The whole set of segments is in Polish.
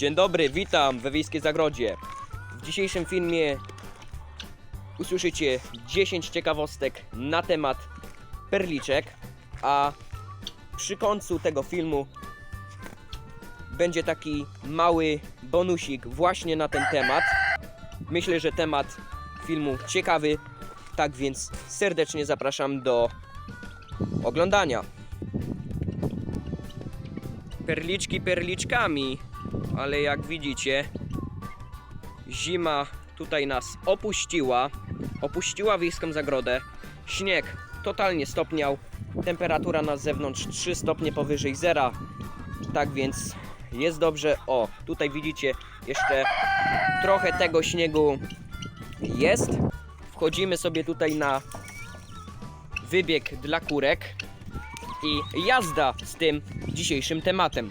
Dzień dobry, witam we Wiejskiej Zagrodzie. W dzisiejszym filmie usłyszycie 10 ciekawostek na temat perliczek, a przy końcu tego filmu będzie taki mały bonusik właśnie na ten temat. Myślę, że temat filmu ciekawy, tak więc serdecznie zapraszam do oglądania. Perliczki perliczkami, ale jak widzicie, zima tutaj nas opuściła. Opuściła wiejską zagrodę. Śnieg totalnie stopniał. Temperatura na zewnątrz 3 stopnie powyżej zera. Tak więc jest dobrze. O, tutaj widzicie jeszcze trochę tego śniegu jest. Wchodzimy sobie tutaj na wybieg dla kurek i jazda z tym dzisiejszym tematem.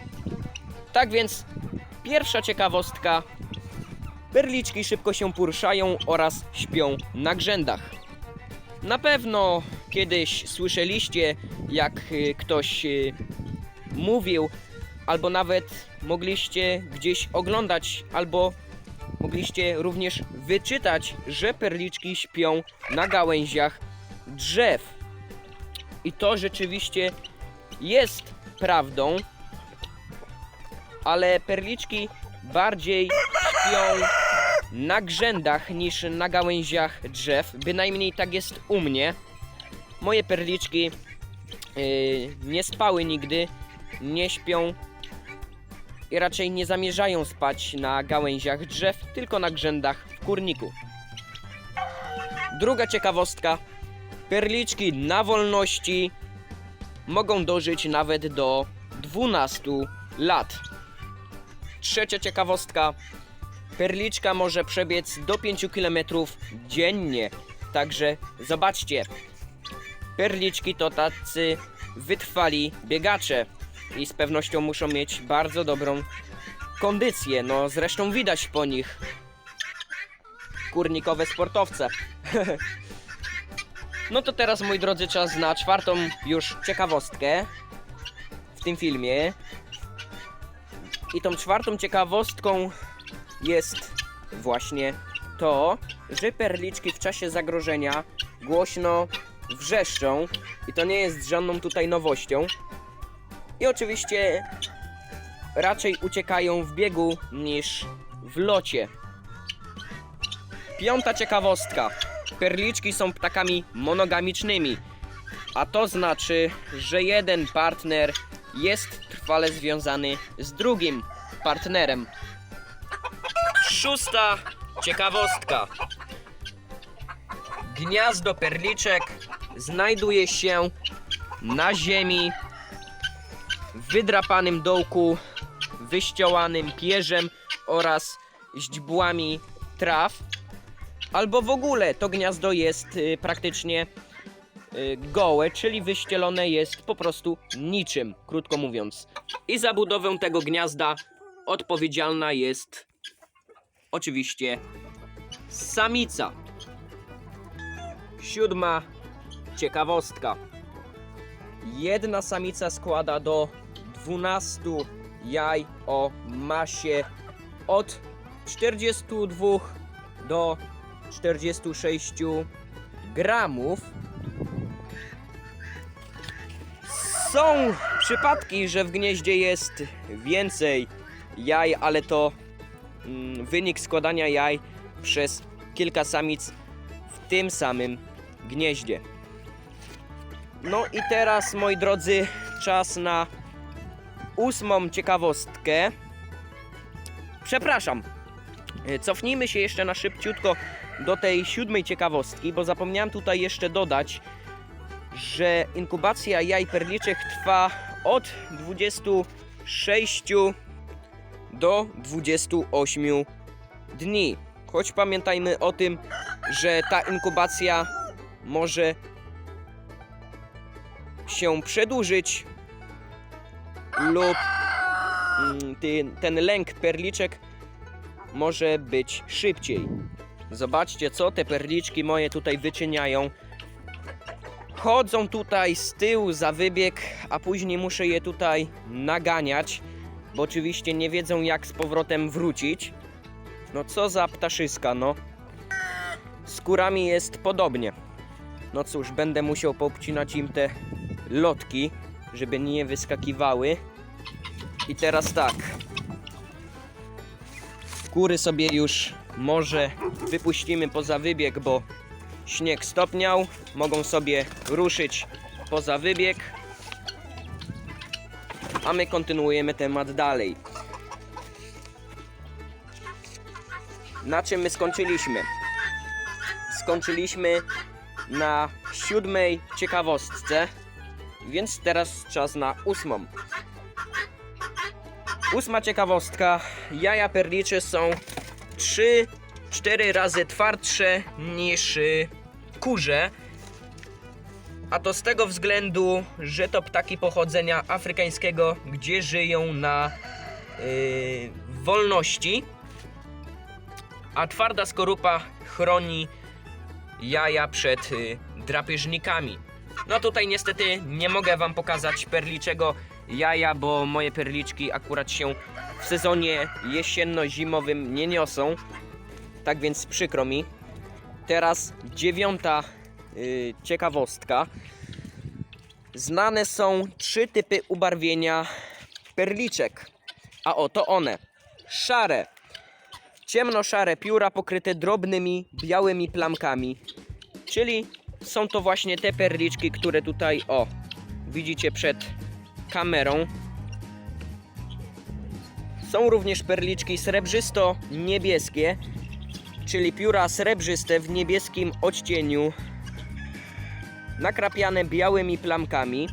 Tak więc pierwsza ciekawostka. Perliczki szybko się poruszają oraz śpią na grzędach. Na pewno kiedyś słyszeliście, jak y, ktoś y, mówił, albo nawet mogliście gdzieś oglądać, albo mogliście również wyczytać, że perliczki śpią na gałęziach drzew. I to rzeczywiście jest prawdą, ale perliczki bardziej śpią na grzędach niż na gałęziach drzew. Bynajmniej tak jest u mnie. Moje perliczki yy, nie spały nigdy, nie śpią i raczej nie zamierzają spać na gałęziach drzew, tylko na grzędach w kurniku. Druga ciekawostka. Perliczki na wolności mogą dożyć nawet do 12 lat. Trzecia ciekawostka. Perliczka może przebiec do 5 km dziennie. Także zobaczcie. Perliczki to tacy wytrwali biegacze i z pewnością muszą mieć bardzo dobrą kondycję. No zresztą widać po nich. Kurnikowe sportowce. No to teraz, moi drodzy, czas na czwartą już ciekawostkę w tym filmie. I tą czwartą ciekawostką jest właśnie to, że perliczki w czasie zagrożenia głośno wrzeszczą i to nie jest żadną tutaj nowością. I oczywiście raczej uciekają w biegu niż w locie. Piąta ciekawostka. Perliczki są ptakami monogamicznymi, a to znaczy, że jeden partner jest trwale związany z drugim partnerem. Szósta ciekawostka. Gniazdo perliczek znajduje się na ziemi w wydrapanym dołku wyściołanym pierzem oraz źdźbłami traw albo w ogóle to gniazdo jest y, praktycznie gołe, czyli wyścielone jest po prostu niczym, krótko mówiąc. I za budowę tego gniazda odpowiedzialna jest oczywiście samica. Siódma ciekawostka. Jedna samica składa do 12 jaj o masie od 42 do 46 gramów. Są przypadki, że w gnieździe jest więcej jaj, ale to mm, wynik składania jaj przez kilka samic w tym samym gnieździe. No i teraz, moi drodzy, czas na ósmą ciekawostkę. Przepraszam, Cofnijmy się jeszcze na szybciutko do tej siódmej ciekawostki, bo zapomniałem tutaj jeszcze dodać, że inkubacja jaj perliczek trwa od 26 do 28 dni. Choć pamiętajmy o tym, że ta inkubacja może się przedłużyć lub mm, ten lęk perliczek może być szybciej. Zobaczcie, co te perliczki moje tutaj wyczyniają. Chodzą tutaj z tyłu za wybieg, a później muszę je tutaj naganiać. bo oczywiście nie wiedzą jak z powrotem wrócić. No co za ptaszyska, no. Z kurami jest podobnie. No cóż, będę musiał poobcinać im te lotki, żeby nie wyskakiwały. I teraz tak. Kury sobie już może wypuścimy poza wybieg, bo śnieg stopniał. Mogą sobie ruszyć poza wybieg. A my kontynuujemy temat dalej. Na czym my skończyliśmy? Skończyliśmy na siódmej ciekawostce, więc teraz czas na ósmą. Ósma ciekawostka. Jaja perlicze są 3-4 razy twardsze niż y, kurze. A to z tego względu, że to ptaki pochodzenia afrykańskiego, gdzie żyją na yy, wolności. A twarda skorupa chroni jaja przed y, drapieżnikami. No tutaj niestety nie mogę wam pokazać perliczego jaja, bo moje perliczki akurat się w sezonie jesienno-zimowym nie niosą. Tak więc przykro mi. Teraz dziewiąta y, ciekawostka. Znane są trzy typy ubarwienia perliczek. A oto one. Szare. Ciemnoszare pióra pokryte drobnymi białymi plamkami. Czyli są to właśnie te perliczki, które tutaj o widzicie przed kamerą. Są również perliczki srebrzysto-niebieskie, czyli pióra srebrzyste w niebieskim odcieniu, nakrapiane białymi plamkami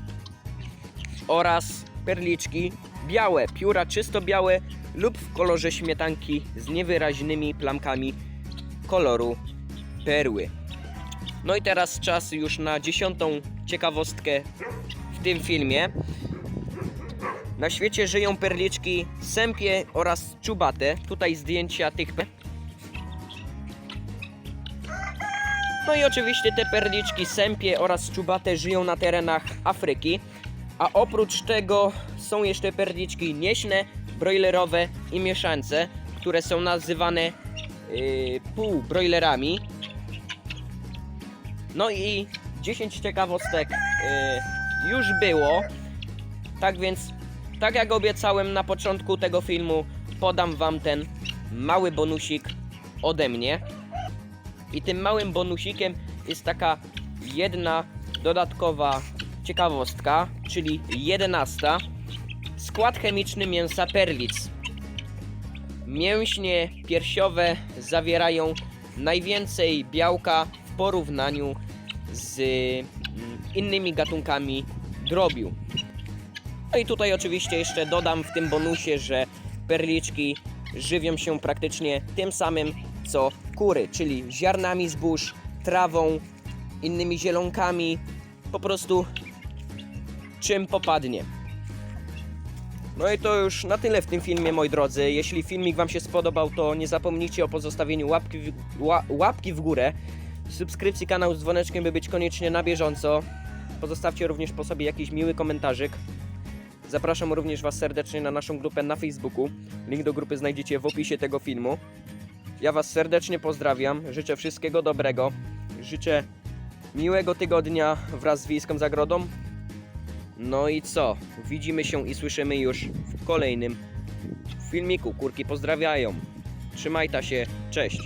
oraz perliczki białe, pióra czysto białe lub w kolorze śmietanki z niewyraźnymi plamkami koloru perły. No i teraz czas już na dziesiątą ciekawostkę w tym filmie. Na świecie żyją perliczki sępie oraz czubate. Tutaj zdjęcia tych. pe- No i oczywiście te perliczki sępie oraz czubate żyją na terenach Afryki. A oprócz tego są jeszcze perliczki nieśne, broilerowe i mieszańce, które są nazywane yy, półbrojlerami. No i 10 ciekawostek yy, już było. Tak więc, tak jak obiecałem na początku tego filmu, podam wam ten mały bonusik ode mnie. I tym małym bonusikiem jest taka jedna dodatkowa ciekawostka, czyli jedenasta. Skład chemiczny mięsa perlic. Mięśnie piersiowe zawierają najwięcej białka w porównaniu z mm, innymi gatunkami drobiu. No i tutaj oczywiście jeszcze dodam w tym bonusie, że perliczki żywią się praktycznie tym samym co kury, czyli ziarnami zbóż, trawą, innymi zielonkami, po prostu czym popadnie. No i to już na tyle w tym filmie, moi drodzy. Jeśli filmik Wam się spodobał, to nie zapomnijcie o pozostawieniu łapki w, ła, łapki w górę, subskrypcji kanału z dzwoneczkiem, by być koniecznie na bieżąco. Pozostawcie również po sobie jakiś miły komentarzyk. Zapraszam również Was serdecznie na naszą grupę na Facebooku. Link do grupy znajdziecie w opisie tego filmu. Ja Was serdecznie pozdrawiam, życzę wszystkiego dobrego, życzę miłego tygodnia wraz z Wiejską Zagrodą. No i co? Widzimy się i słyszymy już w kolejnym filmiku. Kurki pozdrawiają. Trzymajta się, cześć.